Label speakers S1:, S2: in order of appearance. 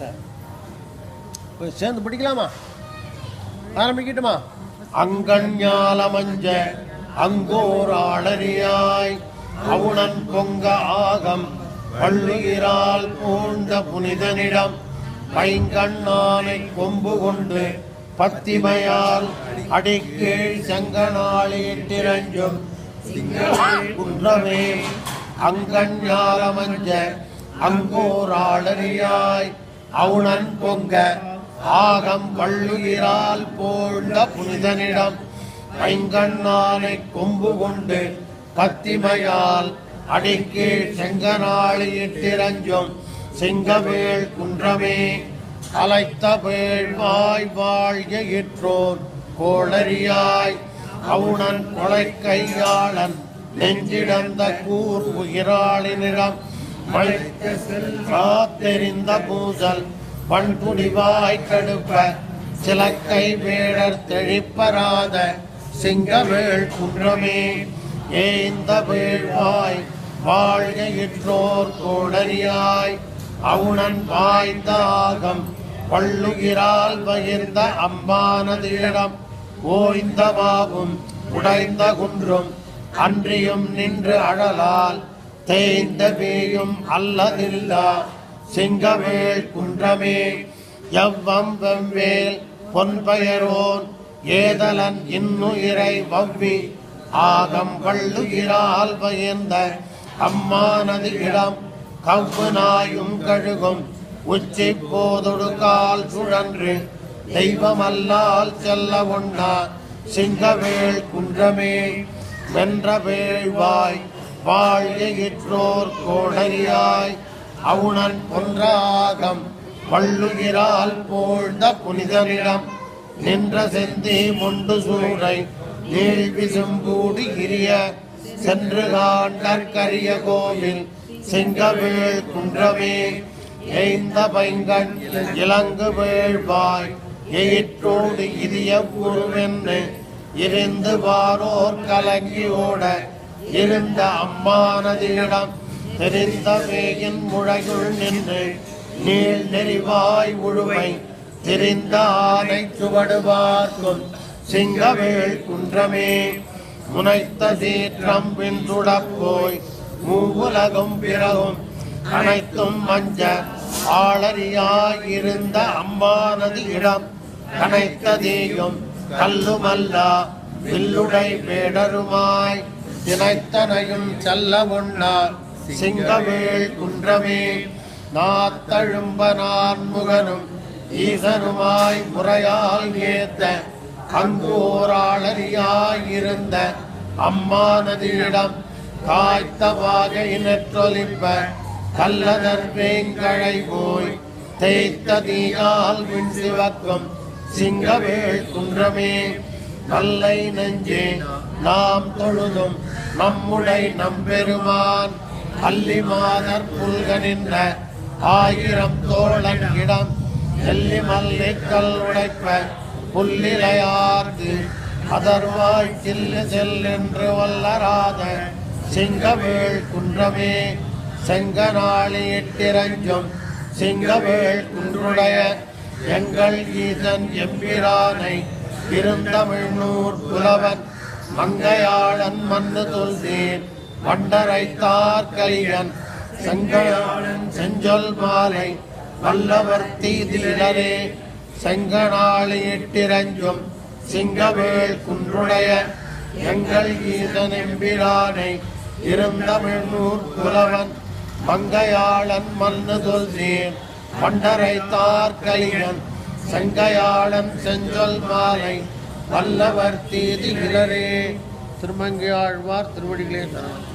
S1: Sir. போய் சேர்ந்து பிடிக்கலாமா? ஆரம்பிக்கட்டுமா? அங்கஞ்ஞாலமஞ்ச Angkor ஆளறியாய் அவுணன் பொங்க ஆகம் பள்ளுகிறால் பூண்ட புனிதனிடம் பைங்கண்ணானை கொம்பு கொண்டு பத்திமையால் அடிக்கீழ் செங்கனாளியிட்டிரஞ்சும் குன்றமே அங்கஞ்ஞாலமஞ்ச அங்கோர் ஆளறியாய் அவுணன் பொங்க ஆகம் வள்ளுயிரால் போழ்ந்த புனிதனிடம் ஐங்கண்ணானை கொம்பு கொண்டு பத்திமையால் அடிக்கீழ் செங்கனாளியிட்டிரஞ்சும் சிங்கவேள் குன்றமே அலைத்த வேள்வாய் வாழ்க இற்றோன் கோளறியாய் அவுணன் கொலை கையாளன் நெஞ்சிடந்த கூர் உயிராளினிடம் காத்தெறிந்த பூசல் பண்புடிவாய் கடுப்ப சிலக்கை வேடர் தெழிப்பராத சிங்கவேள் குன்றமே. ஏந்த வேள்வாய் வாழ்க இற்றோர் கோடரியாய் அவுணன் வாய்ந்த ஆகம் வள்ளுகிறால் பகிர்ந்த அம்பானதிடம் ஓய்ந்தமாகும் உடைந்த குன்றும் அன்றியும் நின்று அழலால் தேய்ந்த வேயும் அல்லதில்லா சிங்கவேல் குன்றமே எவ்வம் வெவ்வேல் பொன்பெயரோன் ஏதலன் இன்னுயிரை வவ்வி ஆகம் வள்ளுகிறால் பயந்த அம்மானது இடம் கவ்வு நாயும் கழுகும் உச்சி போதொடு கால் சுழன்று தெய்வமல்லால் செல்ல உண்டா சிங்கவேள் குன்றமே வென்ற வேள்வாய் வாழ்கிற்றோர் கோடரியாய் அவுணன் பொன்றாகம் வள்ளுகிறால் போழ்ந்த புனிதனிடம் நின்ற செந்தி முண்டு சூரை நீழ்வி செம்பூடி கிரிய சென்று காண்டற்கரிய கோவில் சிங்கவேள் குன்றமே எய்ந்த பைங்கண் இலங்கு வேள்வாய் எயிற்றோடு இரிய உருவென்று இருந்து வாரோர் கலங்கி ஓட இருந்த அம்மானதியிடம் தெரிந்த வேயின் முழையுள் நின்று நீள் நெறிவாய் உழுவை தெரிந்த ஆனை சுவடுவார்க்கும் சிங்கவேள் குன்றமே. முனைத்த சீற்றம் பின்துடப்போய் மூவுலகும் பிறகும் அனைத்தும் மஞ்ச ஆளறியாயிருந்த அம்மானது இடம் கனைத்ததேயும் கல்லுமல்லா வில்லுடை வேடருமாய் தினைத்தனையும் செல்ல உண்ணார் சிங்கவேள் குன்றமே நாத்தழும்ப நான்முகனும் ஈசனுமாய் முறையால் ஏத்த அங்கு ஓராளறியாயிருந்த அம்மானதியிடம் காய்த்த வாகை கல்லதர் வேங்கழை போய் தேய்த்த தீயால் விண் சிவக்கும் சிங்கவேள் குன்றமே. நல்லை நெஞ்சே நாம் தொழுதும் நம்முடை நம்பெருமான் அல்லி மாதர் புல்க நின்ற ஆயிரம் தோழன் இடம் எல்லி மல்லிக்கல் உடைப்ப புல்லிலையார்க்கு அதர்வாய் சில்லு செல்லென்று வல்லராத சிங்கவேள் குன்றமே. செங்கனாளி இட்டிரஞ்சும் சிங்கவேள் குன்றுடைய எங்கள் ஈசன் எம்பிரானை இருந்தமிழ்நூர் புலவன் மங்கையாளன் மண்ணு தொல்தேன் வண்டரைத்தார் கலியன் செங்கையாளன் செஞ்சொல் மாலை வல்லவர்த்தி தீரரே செங்கனாளி எட்டிரஞ்சும் சிங்கவேள் குன்றுடைய எங்கள் ஈசன் எம்பிரானை இருந்தமிழ்நூர் புலவன் மங்கையாளன் மண்ணு தொல்தேன் வண்டரைத்தார் கலியன் செங்கையாளன் செஞ்சொல் மாலை வல்லவர் தீதி திருமங்கி ஆழ்வார் திருவடிகளே. சரணம்